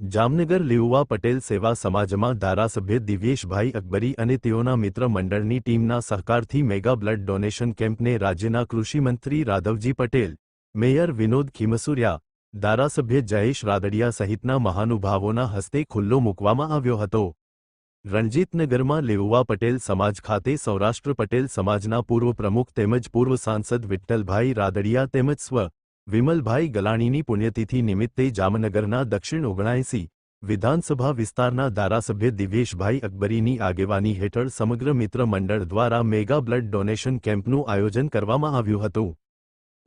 જામનગર લીઉવા પટેલ સેવા સમાજમાં ધારાસભ્ય દિવ્યેશભાઈ અકબરી અને તેઓના મિત્ર મંડળની ટીમના સહકારથી મેગા બ્લડ ડોનેશન કેમ્પને રાજ્યના કૃષિમંત્રી રાધવજી પટેલ, મેયર વિનોદ ખીમસુરિયા, ધારાસભ્ય જયેશ રાદડિયા સહિતના મહાનુભાવોના હસ્તે ખુલ્લો મૂકવામાં આવ્યો હતો. રણજીતનગરમાં લેઉવા પટેલ સમાજ ખાતે સૌરાષ્ટ્ર પટેલ સમાજના પૂર્વ પ્રમુખ તેમજ પૂર્વ સાંસદ વિઠ્ઠલભાઈ રાદડિયા તેમજ સ્વ વિમલભાઈ ગલાણીની પુણ્યતિથિ નિમિત્તે જામનગરના દક્ષિણ ઓગણાએંસી વિધાનસભા વિસ્તારના ધારાસભ્ય દિવ્યેશભાઈ અકબરીની આગેવાની હેઠળ સમગ્ર મિત્ર મંડળ દ્વારા મેગા બ્લડ ડોનેશન કેમ્પનું આયોજન કરવામાં આવ્યું હતું.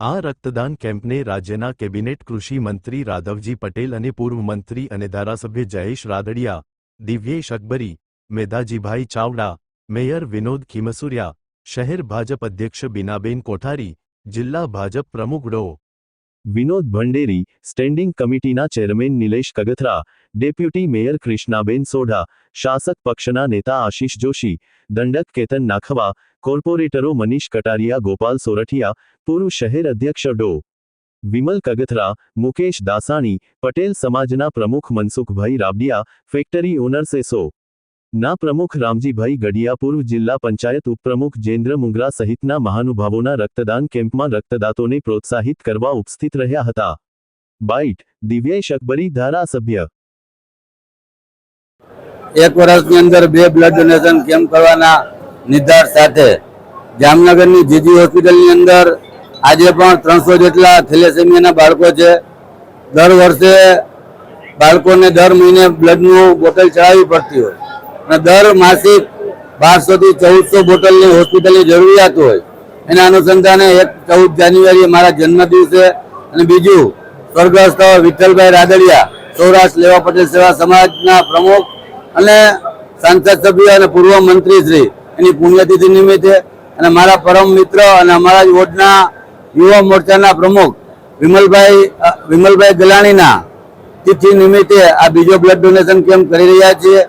આ રક્તદાન કેમ્પને રાજ્યના કેબિનેટ કૃષિ મંત્રી રાધવજી પટેલ અને પૂર્વ મંત્રી અને ધારાસભ્ય જયેશ રાદડિયા, દિવ્યેશ અકબરી, મેધાજીભાઈ ચાવડા, મેયર વિનોદ ખીમસુરિયા, શહેર ભાજપ અધ્યક્ષ બીનાબેન કોઠારી, જિલ્લા ભાજપ પ્રમુખ ડો. વિનોદ ભંડેરી, સ્ટેન્ડિંગ કમિટીના chairman Nilesh Kagathara, deputy mayor Krishnaben Sodha, શાસક પક્ષના નેતા આશીષ જોશી, દંડક કેતન નાખવા, કોર્પોરેટરો મનીષ કટારિયા, ગોપાલ સોરઠિયા, પૂર્વ શહેર અધ્યક્ષ ડો. વિમલ કગથરા, મુકેશ દાસાણી, પટેલ સમાજના પ્રમુખ Mansukhbhai Rabadiya, factory owners association. ના પ્રમુખ રામજીભાઈ ગડિયા પૂર્વ જિલ્લા પંચાયત ઉપપ્રમુખ જેન્દ્ર મુંગરા સહિતના મહાનુભાવોના રક્તદાન કેમ્પમાં રક્તદાતોને પ્રોત્સાહિત કરવા ઉપસ્થિત રહ્યા હતા. બાઇટ, દિવ્યેશ અકબરી, ધારાસભ્ય. એક વર્ષની અંદર બે બ્લડ ડોનેશન કેમ્પ કરવાના નિર્ધાર સાથે જામનગરની જીજી હોસ્પિટલની અંદર આજે પણ ત્રણસો જેટલા થેલેસેમિયાના બાળકો છે. દર વર્ષે બાળકોને દર મહિને બ્લડનું બોટલ ચડાવવી પડતી હોય. અને દર માસિક બારસો થી ચૌદસો બોટલની હોસ્પિટલની જરૂરિયાત હોય. એના અનુસંધાને એક ચૌદ જાન્યુઆરી મારા જન્મ દિવસે અને બીજું સ્વર્ગસ્થ વિઠ્ઠલભાઈ રાદડિયા સૌરાષ્ટ્ર લેવા પટેલ સેવા સમાજના પ્રમુખ અને સાંસદ સભ્ય અને પૂર્વ મંત્રી શ્રી. એની પુણ્યતિથિ નિમિત્તે અને મારા પરમ મિત્ર અને અમારા વોર્ડના યુવા મોરચાના પ્રમુખ વિમલભાઈ વિમલભાઈ ગલાણીના તિથિ નિમિત્તે આ બીજો બ્લડ ડોનેશન કેમ્પ કરી રહ્યા છીએ.